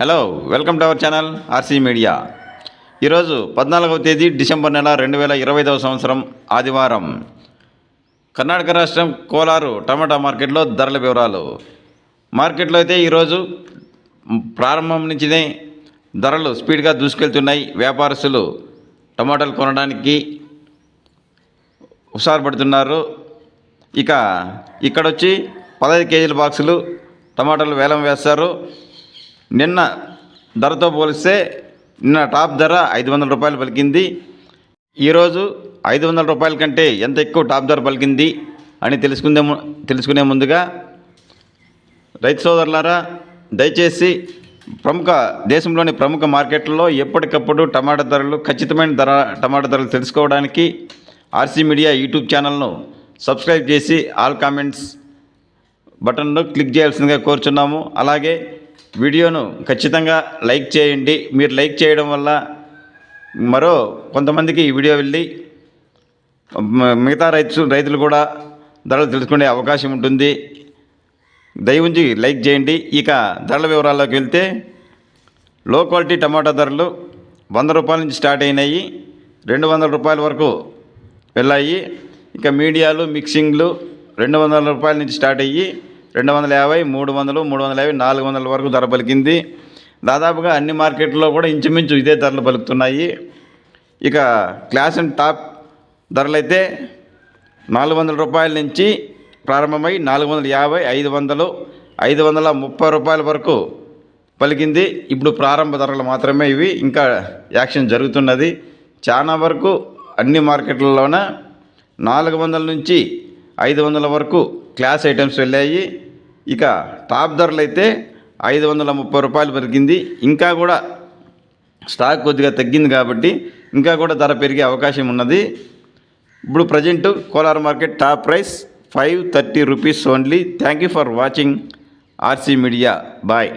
Hello welcome to our channel RC media ఈరోజు పద్నాలుగవ తేదీ డిసెంబర్ నెల రెండు వేల ఇరవై ఐదవ సంవత్సరం ఆదివారం. కర్ణాటక రాష్ట్రం కోలారు టమాటా మార్కెట్లో ధరల వివరాలు. మార్కెట్లో అయితే ఈరోజు ప్రారంభం నుంచినే ధరలు స్పీడ్గా దూసుకెళ్తున్నాయి. వ్యాపారస్తులు టమాటాలు కొనడానికి ఉత్సాహపడుతున్నారు ఇక ఇక్కడొచ్చి పదహైదు కేజీల బాక్సులు టమాటాలు వేలం వేస్తారు. నిన్న ధరతో పోలిస్తే నిన్న టాప్ ధర ఐదు వందల రూపాయలు పలికింది. ఈరోజు ఐదు వందల రూపాయల కంటే ఎంత ఎక్కువ టాప్ ధర పలికింది అని తెలుసుకుందే ము- తెలుసుకునే ముందుగా రైతు సోదరులారా దయచేసి ప్రముఖ దేశంలోని ప్రముఖ మార్కెట్లలో ఎప్పటికప్పుడు టమాటా ధరలు ఖచ్చితమైన ధర టమాటా ధరలు తెలుసుకోవడానికి ఆర్సీ మీడియా యూట్యూబ్ ఛానల్ను సబ్స్క్రైబ్ చేసి ఆల్ కామెంట్స్ బటన్ను క్లిక్ చేయాల్సిందిగా కోరుచున్నాము. అలాగే వీడియోను ఖచ్చితంగా లైక్ చేయండి. మీరు లైక్ చేయడం వల్ల మరో కొంతమందికి ఈ వీడియో వెళ్ళి మిగతా రైతు రైతులు కూడా ధరలు తెలుసుకునే అవకాశం ఉంటుంది. దయవుంచి లైక్ చేయండి. ఇక ధరల వివరాల్లోకి వెళ్తే లో క్వాలిటీ టమాటా ధరలు వంద రూపాయల నుంచి స్టార్ట్ అయినాయి. రెండు వందల రూపాయల వరకు వెళ్ళాయి. ఇక మీడియాలు మిక్సింగ్లు రెండు వందల రూపాయల నుంచి స్టార్ట్ అయ్యి రెండు వందల యాభై మూడు వందలు మూడు వందల యాభై నాలుగు వందల వరకు ధర పలికింది. దాదాపుగా అన్ని మార్కెట్లో కూడా ఇంచుమించు ఇదే ధరలు పలుకుతున్నాయి. ఇక క్లాస్ అండ్ టాప్ ధరలైతే నాలుగు వందల రూపాయల నుంచి ప్రారంభమై నాలుగు వందల యాభై ఐదు వందలు ఐదు వందల ముప్పై రూపాయల వరకు పలికింది. ఇప్పుడు ప్రారంభ ధరలు మాత్రమే ఇవి. ఇంకా యాక్షన్ జరుగుతున్నది. చాలా వరకు అన్ని మార్కెట్లలోన నాలుగు వందల నుంచి ఐదు వందల వరకు క్లాస్ ఐటమ్స్ వెళ్ళాయి. ఇక టాప్ ధరలు అయితే ఐదు వందల ముప్పై రూపాయలు పెరిగింది. ఇంకా కూడా స్టాక్ కొద్దిగా తగ్గింది కాబట్టి ఇంకా కూడా ధర పెరిగే అవకాశం ఉన్నది. ఇప్పుడు present Kolar market top price five thirty rupees only. Thank you for watching RC media bye